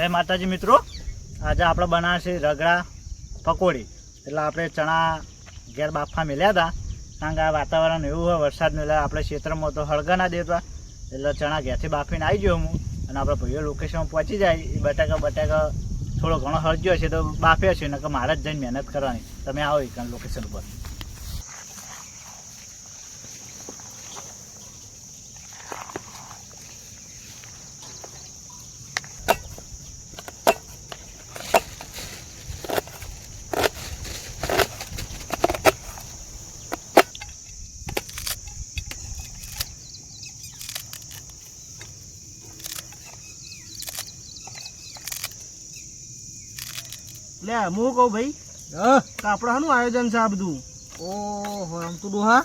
જય માતાજી મિત્રો. આજે આપણે બનાવશે રગડા પકોડી. એટલે આપણે ચણા ઘેર બાફા મેલ્યા હતા. કારણ કે આ વાતાવરણ એવું હોય વરસાદને એટલે આપણે ક્ષેત્રમાં તો હળગા ના દેતા. એટલે ચણા ઘેરથી બાફીને આવી ગયો હું. અને આપણે ભાઈઓ લોકેશન પહોંચી જાય. એ બટાકા બટાકા થોડો ઘણો હળગ્યો છે તો બાફ્યો છે. નકર મારે જ જઈને મહેનત કરવાની. તમે આવો એ લોકેશન ઉપર લે હું કહું ભાઈ કે આપણે આયોજન છે આ બધું. ઓહો આમ તો ડોહા.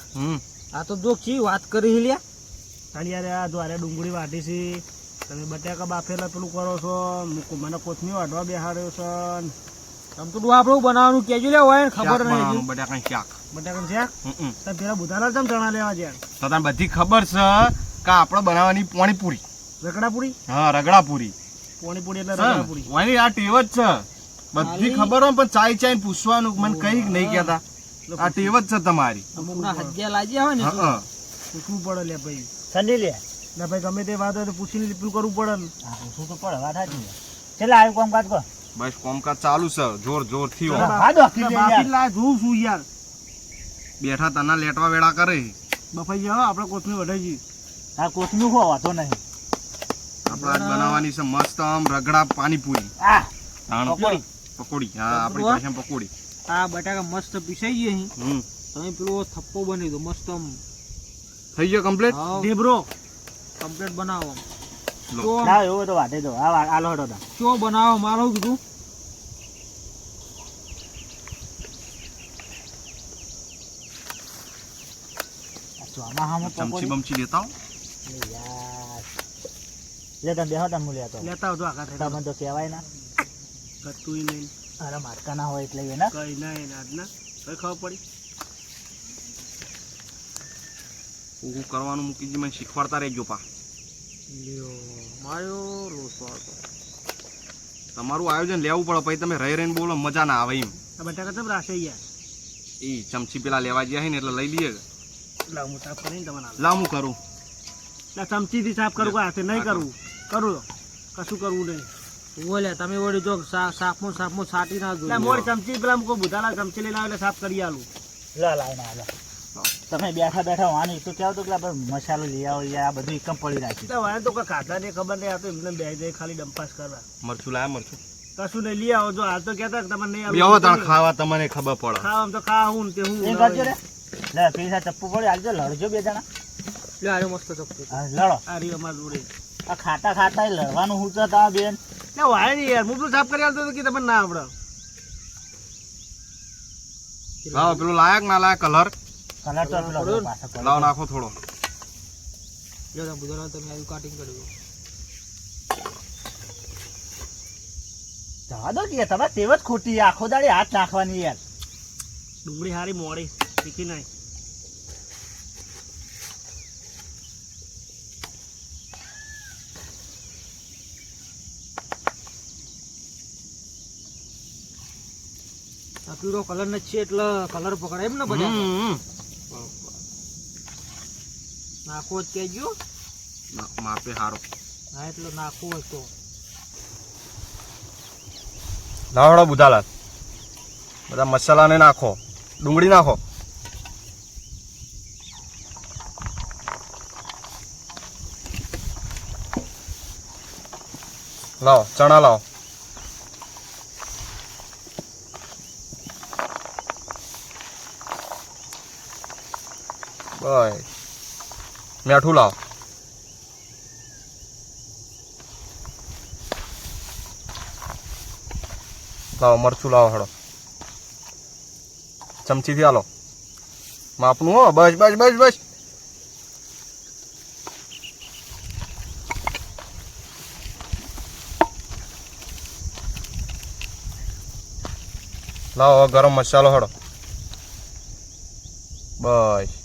આ તો જો કી વાત કરી લ્યા. તાણી યાર આ દ્વારે ડુંગળી વાટી છે. તમે બટાકા બાફેલા પેલું કરો છો મને કોથમી વાટવા બેહાડ્યો છે. આમ તો ડોહા આપણું બનાવવાનું કેજો લે હોય ખબર નહીં બટાકા શાક. બટાકા શાક. તમે પેલા બુધાના ચમ ચણા લેવા છે તો તને બધી ખબર છે કે આપણે બનાવવાની પાણીપુરી. રગડાપુરી? હા રગડાપુરી. પાણીપુરી એટલે રગડાપુરી. વાણી આ ટેવ જ છે. બધી ખબર હોય પણ ચાઈ ચાઈ પૂછવાનું મને કઈ નહીં કેતા આ ટેવ જ છે તમારી. હજ્યા લાગ્યા હોય ને પૂછવું પડે લે ભાઈ. સંડી લે. લે ભાઈ ગમે તે વાત હોય તો પૂછીને પેલું કરવું પડે ને. પૂછવું તો પડે વાત સાચી છે. છેલ્લે આવ્યું કામ કો. બસ કોમકાજ ચાલુ છે. જોર જોરથી જોઉં છું યાર. બેઠા તના લેટવા વેળા કરે. બફાઈ જાવ આપણે કોથમી વઢાઈ આ કોથમીર હો વાતો નહીં. આપણે આજ બનાવવાની છે મસ્ત આમ રગડા પાણીપુરી. આ તાણ. પકોડી. પકોડી. હા આપણી. ભાષામાં પકોડી. આ બટાકા મસ્ત પીસાઈ ગયા અહીં. હમ. તમે પેલો થપ્પો બની દો મસ્ત આમ. થઈ ગયો કમ્પ્લીટ ઢેબરો. કમ્પ્લીટ બનાવો ના એવું તો વાટે દો આ આ લોટો તા. ચો બનાવો મારો કીધું. ચમચી બમચી લેતા. યાર. લે તમે બેહો તમે હું લેતો લેતા આખા તમને તો કહેવાય ના. કતું નહીં. અરે મારતા ના હોય એટલે એના? કઈ ના એના આજના. કઈ ખબર પડી. હું કરવાનું મૂકી દી મને શીખવાડતા રહેજો પા. લ્યો માર્યો લોસો તમારું આયોજન લેવું પડે પછી તમે રહી રહીને બોલો મજા ના આવે એમ. બધા બટાકા તમ રાશે યાર એ ચમચી પેલા લેવા ગયા હે ને એટલે લઈ લઈએ. લાવ હું સાફ કરીને તમને. લાવ હું કરું. ચમચીથી સાફ કરું કોઈ હાથે નહીં કરવું કરું. કશું કરવું નહીં. ઓલે તમે ઓડી જો સાફમાં સાફમાં સાટી ના લા દો મોર ચમચી પેલા મૂકો બુધાલા ચમચી લઈને આવે સાફ કરી આલું. લા લાઈ ના લા. તમે બેઠા બેઠા વાની તો કહેવો તો કે આપણે મસાલો લઈ આવો યાર આ બધું એકમ પડી રાખી તો વાને તો કોઈ ખાતા ને ખબર નહીં આ તો એમને બે જાય ખાલી ડંપાસ કરવા. મરચું લાયા મરચું? કશું નહીં લઈ આવો જો હાલ તો કહેતા તમને નહીં બેહો તાણ ખાવા તમને ખબર પડે. ખાવા આમ તો ખા હું તે હું એ કરજો રે. લે પૈસા ચપ્પુ પડી હાલજો લડજો બે જણા. લે આરે મસ્ત ચપ્પુ. લડો. આ રહી અમાર જોડે. આ ખાતા ખાતા લડવાનું હું તો બેન. લે વાય નહીં યાર હું તો સાફ કરી આવતો કે તમને ના આવડે. લાવો પેલું લાયક ના લાયક કલર. કલર તો પેલો પાછો લાવ નાખો થોડો. તમે બધાના તમે આવી કટિંગ કરી દો. જવા દો કે તમે તેવ જ ખોટી આખો દાડી હાથ નાખવાની યાર. ડુંગળી હારી મોડી શીખી નાય. પીળો કલર નથી છે એટલે કલર પકડાય એમ ને બધા? નાખો જ કહેજો. માપે સારો હા એટલે નાખવો હોય તો. લાવડો બુધાલાલ. બધા મસાલાને નાખો. ડુંગળી નાખો. લાવો ચણા લાવો. બસ મીઠું લાવો. લાવો, મરચું લાવો હળો ચમચીથી હાલો. માપનું હો, બસ બસ બસ બસ. લાવો ગરમ મસાલો હળો બસ.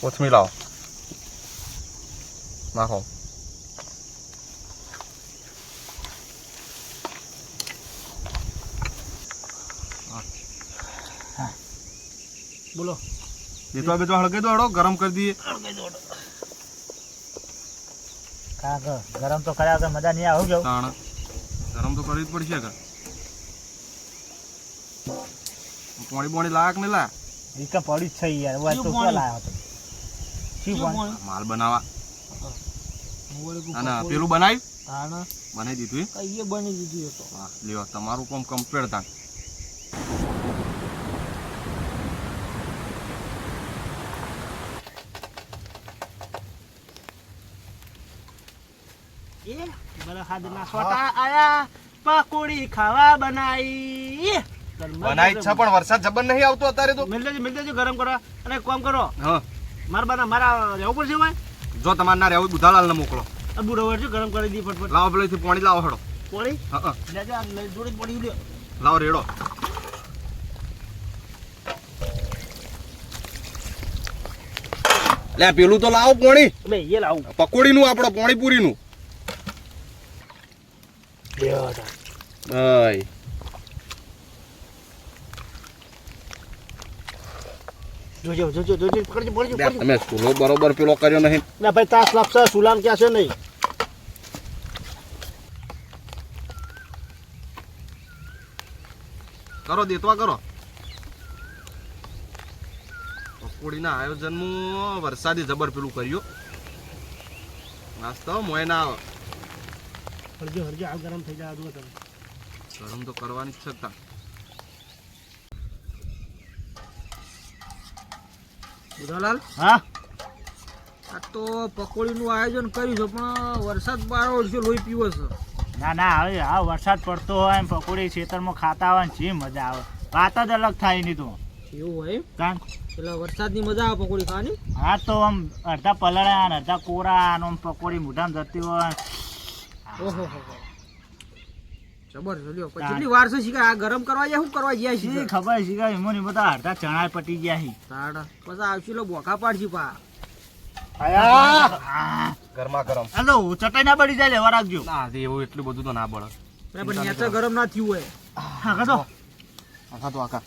કોથમીર લાવો નાખો બોલો. બેટવા બેટવા હળગે તો ગરમ કરી દઈએ. ગરમ તો કર્યા વગર મજા નહીં આવું જવું ગરમ તો કરવી જ પડશે આગળ પાણી બોણી લાગ નહીં લા પડી જ છે યાર. તો લાયો હતો? માલ બનાવવા અને પકોડી. પેલું બનાવ્યું? તાણ બનાવી દીધું એ બની દીધું તો. હા લ્યો તમારું કામ કમ્પ્લીટ આયા પકોડી ખાવા બનાવી. બનાવી છે પણ વરસાદ જબર નહીં આવતો અત્યારે તો. મિલ દેજો મિલ દેજો ગરમ કરો અને કોમ કામ કરો. હા. મારા બાના મારા રહેવું પડશે હોય જો તમારે ના રહેવું બુધાલાલ ને મોકલો. આ બુરો છે ગરમ કરી દી ફટફટ. લાવો પેલેથી પાણી લાવો હળો પાણી? હા હા. લેજો આ જોડે પાણી પડી લ્યો લાવો રેડો. લે પેલું તો લાવો પોણી. લે એ લાવું. પકોડી નું આપણો પાણીપુરી નું લ્યો તાર. જોજો જોજો જોજો પકડજો પકડજો તમે સ્કૂલો બરોબર પેલો કર્યો નહીં. ના ભાઈ તાસ લાપસા સુલામ ક્યાં છે નહીં? કરો દેતવા કરો. પકોડીના આયોજનમાં વરસાદી જબર પેલું કર્યું. નાસ્તો મોય ના આવે. હરજો હરજો આ ગરમ થઈ જાય ગરમ તો કરવાની જ છે બુધાલાલ હા? આ તો પકોડીનું આયોજન કર્યું છે પણ વરસાદ બારો છે લોહી પીવો છે. ના ના હવે હા વરસાદ પડતો હોય એમ પકોડી ખેતરમાં ખાતા હોય જે મજા આવે. વાત જ અલગ થાય એની તો. એવું હોય? કારણ એટલે વરસાદની મજા આવે પકોડી ખાવાની? હા તો આમ અડધા પલળ્યા ને અડધા કોરા આમ પકોડી મોઢામાં જતી હોય. ઓહો હો. જબર છે લ્યો. કેટલી વાર છે શીખા આ ગરમ કરવા જાય શું કરવા જાય શી છે ખબર છે કે એમાં બધા અડધા ચણા પટી ગયા છે તાડ. પછી આવશે લો બોખા પાડશી પા. આ ગરમા ગરમ. તો ચટાઈ ના પડી જાય લેવા રાખજો. ના એવું એટલું બધું તો ના બળે. નેચર ગરમ ના થયું હોય. હા તો આખા તો આખા.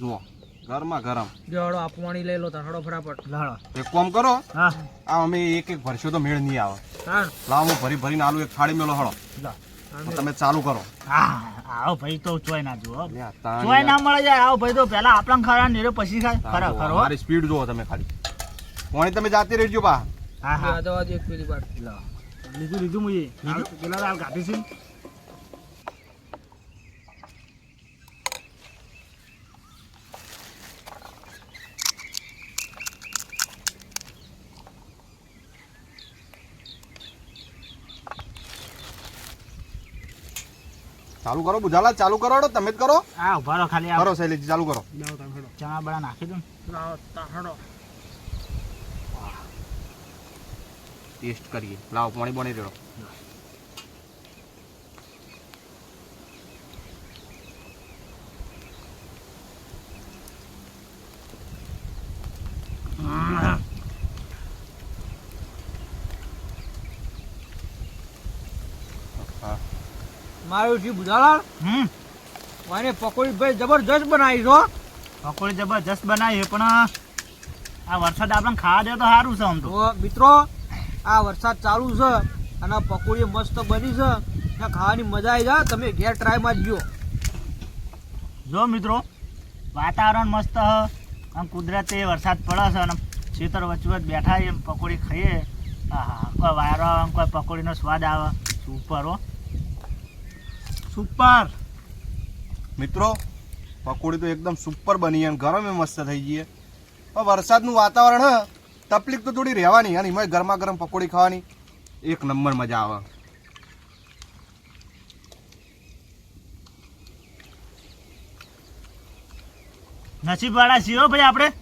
જુઓ ગરમા ગરમ. જોડો આ લઈ લો તાર હડો ફટાફટ. લડો. એક કામ કરો. હા. આ અમે એક એક ભરશો તો મેળ નહીં આવે. લાવો ભરી ભરીને આલુ એક થાળી મેલો હળો. તમે ચાલુ કરો. આવો ભાઈ તો ચોય ના જુઓ. ચોય ના. મળે જાય આવો ભાઈ તો પેલા આપણા ખરા ને પછી ખાય. ખરા ખરો મારી સ્પીડ જુઓ તમે ખાલી. પાણી તમે જાતે રહેજો બા. હા હા. તો આજે એક પેલી વાર લીધું લીધું મુજે પેલા દાલ કાઢી છે ચાલુ કરો બુજાલા ચાલુ કરો તો તમે જ કરો. હા ઊભા રહો ખાલી કરો શૈલેજી ચાલુ કરો. લાવો ચણા બળા નાખી દો ને. લાવો તાર હડો. ટેસ્ટ કરીએ. લાવો પાણી બની રેડો. મારું છે બુધાલાલ. હમ. મારે પકોડી ભાઈ જબરજસ્ત બનાવી છો પકોડી જબરજસ્ત બનાવી પણ આ વરસાદ આપણને ખાવા દે તો સારું છે આમ તો. મિત્રો આ વરસાદ ચાલુ છે અને પકોડી મસ્ત બની છે. ને ખાવાની મજા આવી જાય. તમે ઘેર ટ્રાયમાં જો જો મિત્રો વાતાવરણ મસ્ત હ. આમ કુદરતે વરસાદ પડે છે અને ખેતર વચ્ચે વચ્ચે બેઠા એમ પકોડી ખાઈએ. આહા, કોઈ વાયરો આવે કોઈ પકોડીનો સ્વાદ આવે. સુપર હો. સુપર. મિત્રો, પકોડી તો એકદમ સુપર બની અને ગરમ એ મસ્ત થઈ ગઈ પણ વરસાદનું વાતાવરણ તકલીફ તો થોડી રહેવાની, અને એમાં ગરમા ગરમ પકોડી ખાવાની. એક નંબર મજા આવે. નસીબ વાળા છીએ ભાઈ આપણે.